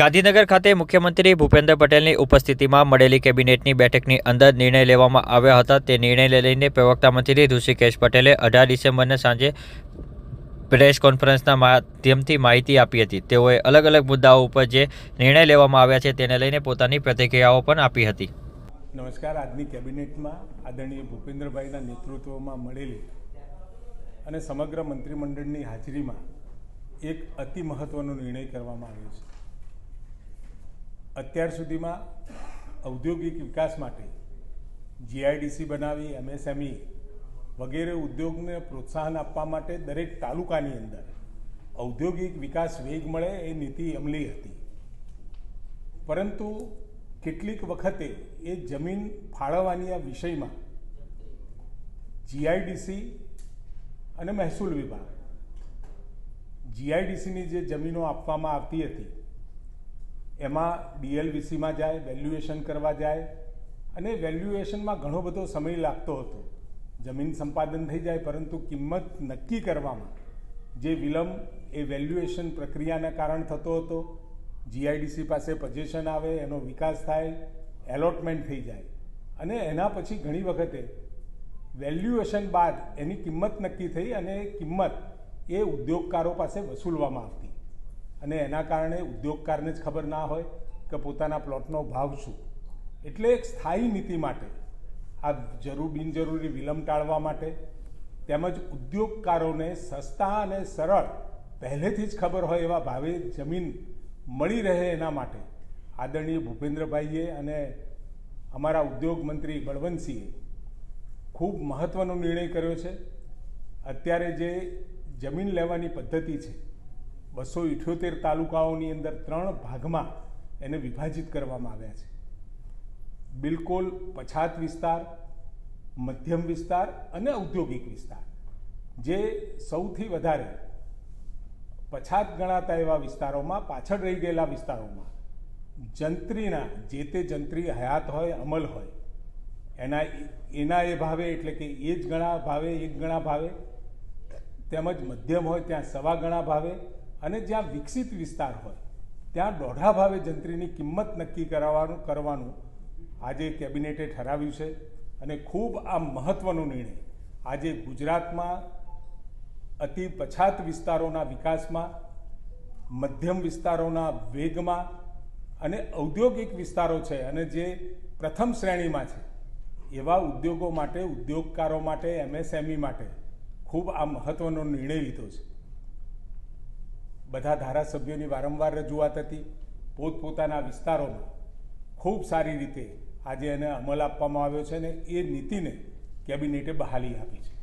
ગાંધીનગર ખાતે મુખ્યમંત્રી ભૂપેન્દ્ર પટેલની ઉપસ્થિતિમાં મળેલી કેબિનેટની બેઠકની અંદર નિર્ણય લેવામાં આવ્યા હતા. તે નિર્ણય લઈને પ્રવક્તા મંત્રી ઋષિકેશ પટેલે અઢાર ડિસેમ્બરને સાંજે પ્રેસ કોન્ફરન્સના માધ્યમથી માહિતી આપી હતી. તેઓએ અલગ અલગ મુદ્દાઓ ઉપર જે નિર્ણય લેવામાં આવ્યા છે તેને લઈને પોતાની પ્રતિક્રિયાઓ પણ આપી હતી. નમસ્કાર. આજની કેબિનેટમાં આદરણીય ભૂપેન્દ્રભાઈના નેતૃત્વમાં મળેલી અને સમગ્ર મંત્રીમંડળની હાજરીમાં એક અતિ મહત્વનો નિર્ણય કરવામાં આવ્યો છે. અત્યાર સુધીમાં ઔદ્યોગિક વિકાસ માટે જીઆઈડીસી બનાવી એમએસએમઈ વગેરે ઉદ્યોગને પ્રોત્સાહન આપવા માટે દરેક તાલુકાની અંદર ઔદ્યોગિક વિકાસ વેગ મળે એ નીતિ અમલી હતી. પરંતુ કેટલીક વખતે એ જમીન ફાળવવાની આ વિષયમાં જીઆઈડીસી અને મહેસૂલ વિભાગ જીઆઈડીસીની જે જમીનો આપવામાં આવતી હતી એમાં ડીએલવીસીમાં જાય વેલ્યુએશન કરવા જાય, અને વેલ્યુએશનમાં ઘણો બધો સમય લાગતો હતો. જમીન સંપાદન થઈ જાય, પરંતુ કિંમત નક્કી કરવામાં જે વિલંબ એ વેલ્યુએશન પ્રક્રિયાના કારણ થતો હતો. જીઆઈડીસી પાસે પજેશન આવે, એનો વિકાસ થાય એલોટમેન્ટ થઈ જાય. અને એના પછી ઘણી વખતે વેલ્યુએશન બાદ એની કિંમત નક્કી થઈ અને કિંમત એ ઉદ્યોગકારો પાસે વસૂલવામાં આવતી. અને એના કારણે ઉદ્યોગકારને જ ખબર ના હોય કે પોતાના પ્લોટનો ભાવ શું. એટલે એક સ્થાયી નીતિ માટે, આ જરૂર બિનજરૂરી વિલંબ ટાળવા માટે તેમજ ઉદ્યોગકારોને સસ્તા અને સરળ પહેલેથી જ ખબર હોય એવા ભાવે જમીન મળી રહે એના માટે આદરણીય ભૂપેન્દ્રભાઈએ અને અમારા ઉદ્યોગ મંત્રી બળવંતસિંહે ખૂબ મહત્ત્વનો નિર્ણય કર્યો છે. અત્યારે જે જમીન લેવાની પદ્ધતિ છે બસો ઇઠ્યોતેર તાલુકાઓની અંદર ત્રણ ભાગમાં એને વિભાજિત કરવામાં આવ્યા છે. બિલકુલ પછાત વિસ્તાર, મધ્યમ વિસ્તાર અને ઔદ્યોગિક વિસ્તાર, જે સૌથી વધારે પછાત ગણાતા એવા વિસ્તારોમાં પાછળ રહી ગયેલા વિસ્તારોમાં જંત્રીના, જે તે જંત્રી હયાત હોય, અમલ હોય, એના એના એ ભાવે એટલે કે એ જ ગણા ભાવે, એક ગણા ભાવે, તેમજ મધ્યમ હોય ત્યાં સવા ગણા ભાવે અને જ્યાં વિકસિત વિસ્તાર હોય, ત્યાં દોઢા ભાવે જંત્રીની કિંમત નક્કી કરાવવાનું કરવાનું આજે કેબિનેટે ઠરાવ્યું છે અને ખૂબ આ મહત્ત્વનો નિર્ણય. આજે ગુજરાતમાં અતિ પછાત વિસ્તારોના વિકાસમાં, મધ્યમ વિસ્તારોના વેગમાં અને ઔદ્યોગિક વિસ્તારો છે અને જે પ્રથમ શ્રેણીમાં છે, એવા ઉદ્યોગો માટે, ઉદ્યોગકારો માટે, એમએસએમઈ માટે ખૂબ આ મહત્ત્વનો નિર્ણય લીધો છે. બધા ધારાસભ્યોની વારંવાર રજૂઆત હતી પોતપોતાના વિસ્તારોમાં. ખૂબ સારી રીતે આજે એને અમલ આપવામાં આવ્યો છે અને એ નીતિને કેબિનેટે બહાલી આપી છે.